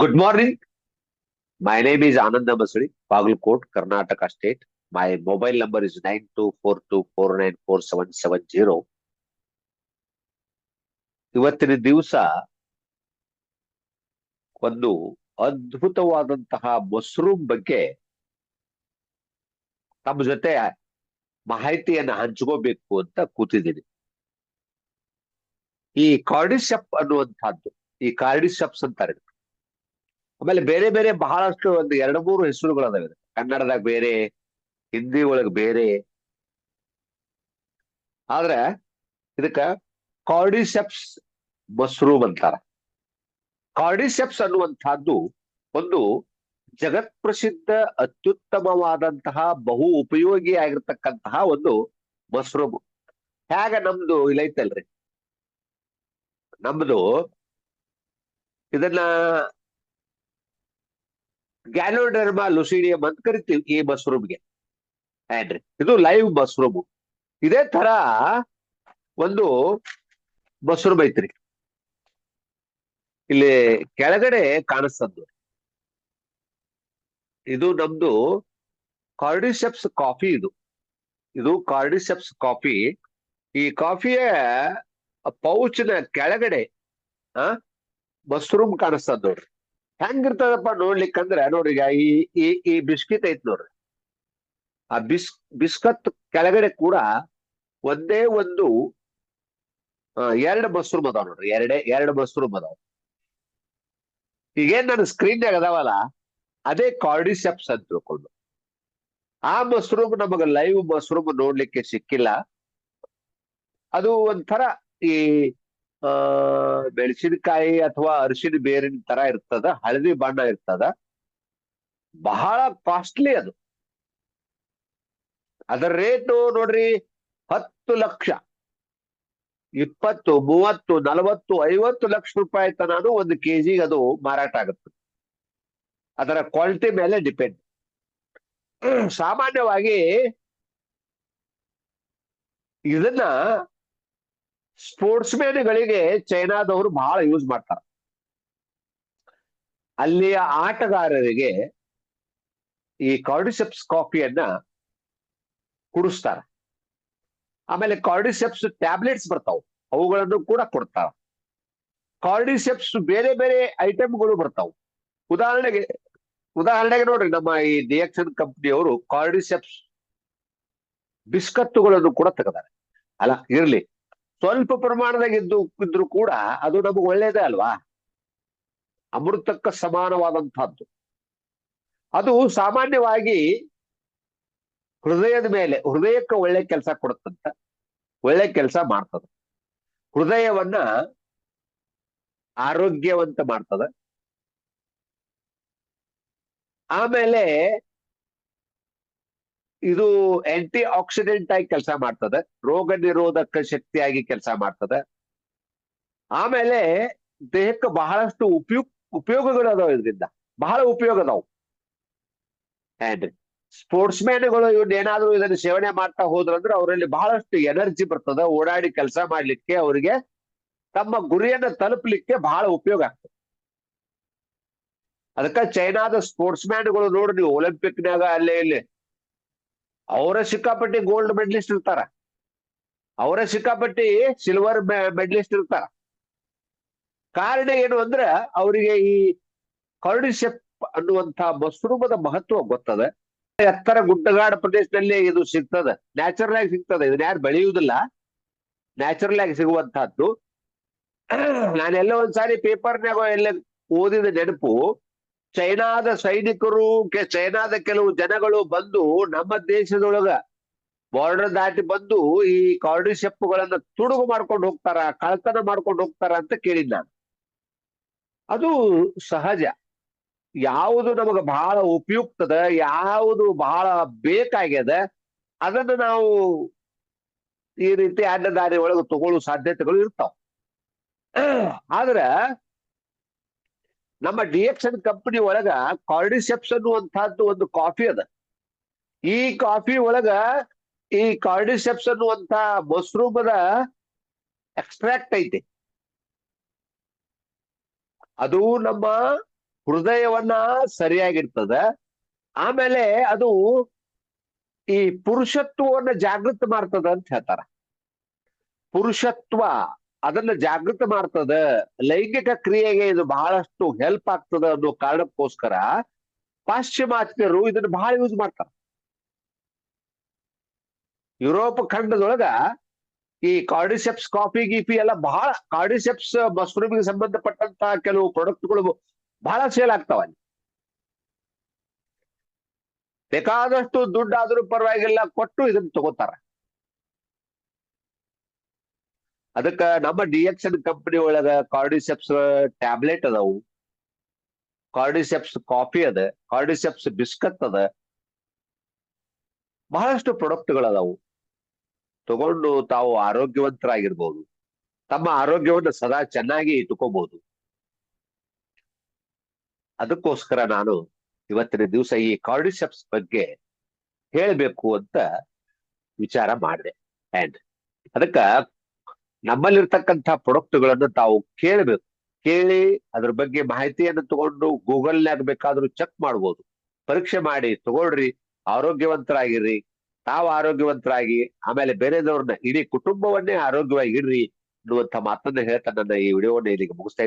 Good morning my name is Ananda Masuri Bagalkot Karnataka state my mobile number is nine two four two four nine four seven seven zero ಇವತ್ತಿನ ದಿವಸ ಒಂದು ಅದ್ಭುತವಾದಂತಹ ಮಸ್ರೂಮ್ ಬಗ್ಗೆ ತಮ್ಮ ಜೊತೆ ಮಾಹಿತಿಯನ್ನು ಹಂಚ್ಕೋಬೇಕು ಅಂತ ಕೂತಿದ್ದೀನಿ. ಈ ಕಾರ್ಡಿಸಪ್ ಅನ್ನುವಂಥದ್ದು, ಈ ಕಾರ್ಡಿಸಪ್ಸ್ ಅಂತಾರೆ. ಆಮೇಲೆ ಬೇರೆ ಬೇರೆ ಬಹಳಷ್ಟು ಒಂದು ಎರಡು ಮೂರು ಹೆಸರುಗಳು ಅದಾವೆ ಕನ್ನಡದಾಗ ಬೇರೆ, ಹಿಂದಿ ಒಳಗ ಬೇರೆ. ಆದ್ರೆ ಇದಕ್ಕ ಕಾರ್ಡಿಸೆಪ್ಸ್ ಮಶ್ರೂಮ್ ಅಂತಾರ. ಕಾರ್ಡಿಸೆಪ್ಸ್ ಅನ್ನುವಂತಹದ್ದು ಒಂದು ಜಗತ್ ಪ್ರಸಿದ್ಧ ಅತ್ಯುತ್ತಮವಾದಂತಹ ಬಹು ಉಪಯೋಗಿ ಆಗಿರ್ತಕ್ಕಂತಹ ಒಂದು ಮಶ್ರೂಮ್. ಹೇಗ ನಮ್ದು ಇಲ್ಲೈತಲ್ರಿ ನಮ್ದು ಇದನ್ನ ಗ್ಯಾಲೋಡರ್ಮಾ ಲುಸಿಡಿಯಂ ಅಂತ ಕರಿತೀವಿ ಈ ಮಶ್ರೂಮ್ಗೆ ಏನ್ರಿ? ಇದು ಲೈವ್ ಮಶ್ರೂಮ್ ಇದೇ ತರ ಒಂದು ಮಶ್ರೂಮ್ ಐತ್ರಿ. ಇಲ್ಲಿ ಕೆಳಗಡೆ ಕಾಣಿಸ್ತದ್ದು. ಇದು ನಮ್ದು ಕಾರ್ಡಿಸೆಪ್ಸ್ ಕಾಫಿ ಇದು. ಇದು ಕಾರ್ಡಿಸೆಪ್ಸ್ ಕಾಫಿ ಈ ಕಾಫಿಯ ಪೌಚ್ನ ಕೆಳಗಡೆ, ಆ ಮಶ್ರೂಮ್ ಕಾಣಿಸ್ತದ ನೋಡ್ರಿ. ಹೆಂಗಿರ್ತದಪ್ಪ ನೋಡ್ಲಿಕ್ಕಂದ್ರ ನೋಡ್ರಿ ಈಗ ಈ ಈ ಈ ಬಿಸ್ಕಿತ್ ಐತ್ ನೋಡ್ರಿ. ಆ ಬಿಸ್, ಬಿಸ್ಕತ್ ಕೆಳಗಡೆ ಕೂಡ ಒಂದೇ ಒಂದು ಎರಡು ಮಶ್ರೂಮ್ ಅದಾವ ನೋಡ್ರಿ. ಎರಡೇ, ಎರಡು ಮಶ್ರೂಮ್ ಅದಾವ. ಈಗೇನ್ ನನ್ನ ಸ್ಕ್ರೀನ್ಯಾಗ ಅದಾವಲ್ಲ, ಅದೇ ಕಾರ್ಡಿಸೆಪ್ಸ್ ಅಂತ ತಿಳ್ಕೊಂಡು ಆ ಮಶ್ರೂಮ್ ನಮಗ ಲೈವ್ ಮಶ್ರೂಮ್ ನೋಡ್ಲಿಕ್ಕೆ ಸಿಕ್ಕಿಲ್ಲ. ಅದು ಒಂಥರ ಈ ಆ ಮೆಣಸಿನಕಾಯಿ ಅಥವಾ ಅರಿಶಿನ ಬೇರಿನ ತರ ಇರ್ತದ, ಹಳದಿ ಬಣ್ಣ ಇರ್ತದ. ಬಹಳ ಕಾಸ್ಟ್ಲಿ ಅದು. ಅದರ ರೇಟು ನೋಡ್ರಿ, ಹತ್ತು ಲಕ್ಷ. ಇಪ್ಪತ್ತು, ಮೂವತ್ತು, ನಲವತ್ತು, ಐವತ್ತು ಲಕ್ಷ ರೂಪಾಯಿ ತನಾನು ಒಂದು ಕೆಜಿಗೆ ಅದು ಮಾರಾಟ ಆಗುತ್ತೆ. ಅದರ ಕ್ವಾಲಿಟಿ ಮೇಲೆ ಡಿಪೆಂಡ್ ಸಾಮಾನ್ಯವಾಗಿ ಇದನ್ನ ಸ್ಪೋರ್ಟ್ಸ್ ಗಳಿಗೆ ಚೈನಾದವರು ಬಹಳ ಯೂಸ್ ಮಾಡ್ತಾರೆ. ಅಲ್ಲಿಯ ಆಟಗಾರರಿಗೆ ಈ ಕಾರ್ಡಿಸೆಪ್ಸ್ ಕಾಫಿಯನ್ನ ಕುಡಿಸ್ತಾರೆ. ಆಮೇಲೆ ಕಾರ್ಡಿಸೆಪ್ಸ್ ಟ್ಯಾಬ್ಲೆಟ್ಸ್ ಬರ್ತಾವ, ಅವುಗಳನ್ನು ಕೂಡ ಕೊಡ್ತಾರ. ಕಾರ್ಡಿಸೆಪ್ಸ್ ಬೇರೆ ಬೇರೆ ಐಟಮ್ಗಳು ಬರ್ತಾವ. ಉದಾಹರಣೆಗೆ ಉದಾಹರಣೆಗೆ ನೋಡ್ರಿ, ನಮ್ಮ ಈ ಡಿಎಕ್ಸನ್ ಕಂಪ್ನಿಯವರು ಕಾರ್ಡಿಸೆಪ್ಸ್ ಬಿಸ್ಕತ್ತುಗಳನ್ನು ಕೂಡ ತೆಗೆದಾರೆ. ಅಲ್ಲ, ಇರ್ಲಿ. ಸ್ವಲ್ಪ ಪ್ರಮಾಣದಾಗ ಇದ್ದು, ಇದ್ರು ಕೂಡ ಅದು ನಮಗೆ ಒಳ್ಳೇದೇ ಅಲ್ವಾ? ಅಮೃತಕ್ಕ ಸಮಾನವಾದಂತಹದ್ದು ಅದು ಸಾಮಾನ್ಯವಾಗಿ ಹೃದಯದ ಮೇಲೆ, ಹೃದಯಕ್ಕೆ ಒಳ್ಳೆ ಕೆಲಸ ಕೊಡುತ್ತಂತ, ಒಳ್ಳೆ ಕೆಲಸ ಮಾಡ್ತದ. ಹೃದಯವನ್ನ ಆರೋಗ್ಯವಂತ ಮಾಡ್ತದ. ಆಮೇಲೆ ಇದು ಆಂಟಿ ಆಕ್ಸಿಡೆಂಟ್ ಆಗಿ ಕೆಲಸ ಮಾಡ್ತದೆ. ರೋಗ ನಿರೋಧಕ ಶಕ್ತಿಯಾಗಿ ಕೆಲಸ ಮಾಡ್ತದೆ. ಆಮೇಲೆ ದೇಹಕ್ಕೆ ಬಹಳಷ್ಟು ಉಪಯುಕ್ ಉಪಯೋಗಗಳು ಅದಾವ ಇದರಿಂದ. ಬಹಳ ಉಪಯೋಗ ಅದಾವು. ಸ್ಪೋರ್ಟ್ಸ್ ಮ್ಯಾನ್ಗಳು ಇವ್ರು ಏನಾದ್ರು ಇದನ್ನ ಸೇವನೆ ಮಾಡ್ತಾ ಹೋದ್ರಂದ್ರೆ ಅವರಲ್ಲಿ ಬಹಳಷ್ಟು ಎನರ್ಜಿ ಬರ್ತದೆ. ಓಡಾಡಿ ಕೆಲಸ ಮಾಡ್ಲಿಕ್ಕೆ ಅವರಿಗೆ ತಮ್ಮ ಗುರಿಯನ್ನ ತಲುಪಲಿಕ್ಕೆ ಬಹಳ ಉಪಯೋಗ ಆಗ್ತದೆ. ಅದಕ್ಕ ಚೈನಾದ ಸ್ಪೋರ್ಟ್ಸ್ ಮ್ಯಾನ್ಗಳು ನೋಡ್ರಿ ನೀವು ಒಲಿಂಪಿಕ್ನಾಗ ಅಲ್ಲೇ ಇಲ್ಲಿ ಅವರ ಸಿಕ್ಕಾಪಟ್ಟಿ ಗೋಲ್ಡ್ ಮೆಡ್ಲಿಸ್ಟ್ ಇರ್ತಾರ. ಅವರೇ ಸಿಕ್ಕಾಪಟ್ಟಿ ಸಿಲ್ವರ್ ಮೆಡ್ಲಿಸ್ಟ್ ಇರ್ತಾರ. ಕಾರಣ ಏನು ಅಂದ್ರೆ ಅವರಿಗೆ ಈ ಕಾರ್ಡಿಸೆಪ್ ಅನ್ನುವಂತ ಮಶ್ರೂಮದ ಮಹತ್ವ ಗೊತ್ತದ? ಎತ್ತರ ಗುಡ್ಡಗಾಡ ಪ್ರದೇಶದಲ್ಲಿ ಇದು ಸಿಗ್ತದೆ. ನ್ಯಾಚುರಲ್ ಆಗಿ ಸಿಗ್ತದೆ. ಇದನ್ನ ಯಾರು ಬೆಳೆಯುವುದಿಲ್ಲ. ನ್ಯಾಚುರಲ್ ಆಗಿ ಸಿಗುವಂತಹದ್ದು ನಾನೆಲ್ಲ ಒಂದ್ಸಾರಿ ಪೇಪರ್ನಾಗ ಎಲ್ಲ ಓದಿದ ನೆನಪು ಚೈನಾದ ಸೈನಿಕರು ಚೈನಾದ ಕೆಲವು ಜನಗಳು ಬಂದು ನಮ್ಮ ದೇಶದೊಳಗ ಬಾರ್ಡರ್ ದಾಟಿ ಬಂದು ಈ ಕಾರ್ಡಿಶೆಪ್ಗಳನ್ನ ತುಡುಗು ಮಾಡ್ಕೊಂಡು ಹೋಗ್ತಾರ, ಕಳ್ತನ ಮಾಡ್ಕೊಂಡು ಹೋಗ್ತಾರ ಅಂತ ಕೇಳಿದ್ ನಾನು. ಅದು ಸಹಜ. ಯಾವುದು ನಮಗ ಬಹಳ ಉಪಯುಕ್ತದ, ಯಾವುದು ಬಹಳ ಬೇಕಾಗ್ಯದ, ಅದನ್ನ ನಾವು ಈ ರೀತಿ ಅಡ್ಡದಾರಿ ಒಳಗೆ ತಗೊಳ್ಳೋ ಸಾಧ್ಯತೆಗಳು ಇರ್ತಾವ. ಆದ್ರ ನಮ್ಮ ಡಿಎಕ್ಸನ್ ಕಂಪನಿ ಒಳಗ ಕಾರ್ಡಿಸೆಪ್ಸ್ ಅನ್ನುವಂತಹದ್ದು ಒಂದು ಕಾಫಿ ಅದ. ಈ ಕಾಫಿ ಒಳಗ ಈ ಕಾರ್ಡಿಸೆಪ್ಸ್ ಅನ್ನುವಂತ ಮಶ್ರೂಮದ ಎಕ್ಸ್ಟ್ರಾಕ್ಟ್ ಐತಿ. ಅದು ನಮ್ಮ ಹೃದಯವನ್ನ ಸರಿಯಾಗಿರ್ತದ. ಆಮೇಲೆ ಅದು ಈ ಪುರುಷತ್ವವನ್ನ ಜಾಗೃತ ಮಾಡ್ತದ ಅಂತ ಹೇಳ್ತಾರ. ಪುರುಷತ್ವ ಅದನ್ನ ಜಾಗೃತ ಮಾಡ್ತದ. ಲೈಂಗಿಕ ಕ್ರಿಯೆಗೆ ಇದು ಬಹಳಷ್ಟು ಹೆಲ್ಪ್ ಆಗ್ತದ ಅನ್ನೋ ಕಾರಣಕ್ಕೋಸ್ಕರ ಪಾಶ್ಚಿಮಾತ್ಯರು ಇದನ್ನ ಬಹಳ ಯೂಸ್ ಮಾಡ್ತಾರ. ಯುರೋಪ್ ಖಂಡದೊಳಗ ಈ ಕಾರ್ಡಿಸೆಪ್ಸ್ ಕಾಫಿ ಗೀಪಿ ಎಲ್ಲ ಬಹಳ ಕಾರ್ಡಿಸೆಪ್ಸ್ ಮಶ್ರೂಮ್ಗೆ ಸಂಬಂಧಪಟ್ಟಂತಹ ಕೆಲವು ಪ್ರಾಡಕ್ಟ್ಗಳು ಬಹಳ ಸೇಲ್ ಆಗ್ತಾವ ಬೇಕಾದಷ್ಟು ದುಡ್ಡಾದ್ರೂ ಪರವಾಗಿಲ್ಲ, ಕೊಟ್ಟು ಇದನ್ನ ತಗೋತಾರ. ಅದಕ್ಕ ನಮ್ಮ ಡಿ ಎಕ್ಸ್ ಎನ್ ಕಂಪನಿ ಒಳಗ ಕಾರ್ಡಿಸೆಪ್ಸ್ ಟ್ಯಾಬ್ಲೆಟ್ ಅದಾವು. ಕಾರ್ಡಿಸೆಪ್ಸ್ ಕಾಫಿ ಅದ ಕಾರ್ಡಿಸೆಪ್ಸ್ ಬಿಸ್ಕತ್ ಅದ. ಬಹಳಷ್ಟು ಪ್ರಾಡಕ್ಟ್ಗಳು ಅದಾವು ತಗೊಂಡು ತಾವು ಆರೋಗ್ಯವಂತರಾಗಿರ್ಬೋದು. ತಮ್ಮ ಆರೋಗ್ಯವನ್ನು ಸದಾ ಚೆನ್ನಾಗಿ ಇಟ್ಕೋಬಹುದು ಅದಕ್ಕೋಸ್ಕರ ನಾನು ಇವತ್ತಿನ ದಿವಸ ಈ ಕಾರ್ಡಿಸೆಪ್ಸ್ ಬಗ್ಗೆ ಹೇಳಬೇಕು ಅಂತ ವಿಚಾರ ಮಾಡಿದೆ. ಅಂಡ್ ಅದಕ್ಕ ನಮ್ಮಲ್ಲಿರ್ತಕ್ಕಂಥ ಪ್ರೊಡಕ್ಟ್ಗಳನ್ನು ತಾವು ಕೇಳಬೇಕು. ಕೇಳಿ ಅದ್ರ ಬಗ್ಗೆ ಮಾಹಿತಿಯನ್ನು ತಗೊಂಡು ಗೂಗಲ್ನಾಗ ಬೇಕಾದ್ರೂ ಚೆಕ್ ಮಾಡ್ಬೋದು. ಪರೀಕ್ಷೆ ಮಾಡಿ ತಗೊಳ್ರಿ ಆರೋಗ್ಯವಂತರಾಗಿರ್ರಿ ತಾವು ಆರೋಗ್ಯವಂತರಾಗಿ, ಆಮೇಲೆ ಬೇರೆದವ್ರನ್ನ ಇಡೀ ಕುಟುಂಬವನ್ನೇ ಆರೋಗ್ಯವಾಗಿ ಇಡ್ರಿ ಅನ್ನುವಂತ ಮಾತನ್ನ ಹೇಳ್ತಾ ನನ್ನ ಈ ವಿಡಿಯೋವನ್ನ ಇಲ್ಲಿಗೆ ಮುಗಿಸ್ತಾ